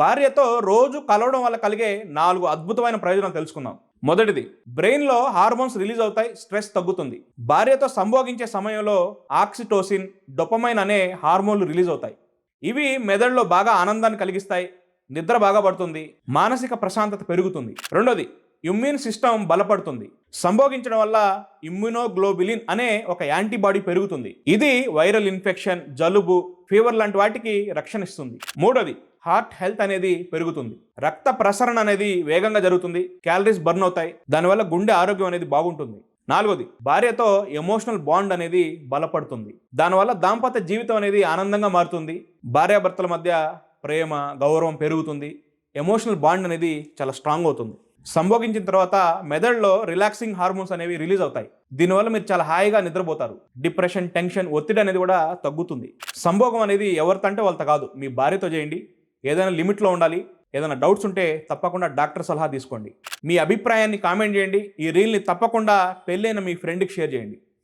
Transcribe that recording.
భార్యతో రోజు కలవడం వల్ల కలిగే నాలుగు అద్భుతమైన ప్రయోజనాలు తెలుసుకుందాం. మొదటిది బ్రెయిన్లో హార్మోన్స్ రిలీజ్ అవుతాయి స్ట్రెస్ తగ్గుతుంది. భార్యతో సంభోగించే సమయంలో ఆక్సిటోసిన్ డొపమైన్ అనే హార్మోన్లు రిలీజ్ అవుతాయి. ఇవి మెదడులో బాగా ఆనందాన్ని కలిగిస్తాయి నిద్ర బాగా పడుతుంది మానసిక ప్రశాంతత పెరుగుతుంది. రెండోది ఇమ్యూన్ సిస్టమ్ బలపడుతుంది. సంభోగించడం వల్ల ఇమ్యునోగ్లోబిలిన్ అనే ఒక యాంటీబాడీ పెరుగుతుంది. ఇది వైరల్ ఇన్ఫెక్షన్ జలుబు ఫీవర్ లాంటి వాటికి రక్షణ ఇస్తుంది. మూడోది హార్ట్ హెల్త్ అనేది పెరుగుతుంది. రక్త ప్రసరణ అనేది వేగంగా జరుగుతుంది. క్యాలరీస్ బర్న్ అవుతాయి. దానివల్ల గుండె ఆరోగ్యం అనేది బాగుంటుంది. నాలుగోది భార్యతో ఎమోషనల్ బాండ్ అనేది బలపడుతుంది. దానివల్ల దాంపత్య జీవితం అనేది ఆనందంగా మారుతుంది. భార్యాభర్తల మధ్య ప్రేమ గౌరవం పెరుగుతుంది. ఎమోషనల్ బాండ్ అనేది చాలా స్ట్రాంగ్ అవుతుంది. సంభోగించిన తర్వాత మెదడులో రిలాక్సింగ్ హార్మోన్స్ అనేవి రిలీజ్ అవుతాయి. దీనివల్ల మీరు చాలా హాయిగా నిద్రపోతారు. డిప్రెషన్ టెన్షన్ ఒత్తిడి అనేది కూడా తగ్గుతుంది. సంభోగం అనేది ఎవరితో అంటే వాళ్ళతో కాదు. మీ భార్యతో చేయండి. ఏదైనా లిమిట్లో ఉండాలి ఏదైనా డౌట్స్ ఉంటే తప్పకుండా డాక్టర్ సలహా తీసుకోండి. మీ అభిప్రాయాన్ని కామెంట్ చేయండి ఈ రీల్ని తప్పకుండా పెళ్ళైన మీ ఫ్రెండ్కి షేర్ చేయండి.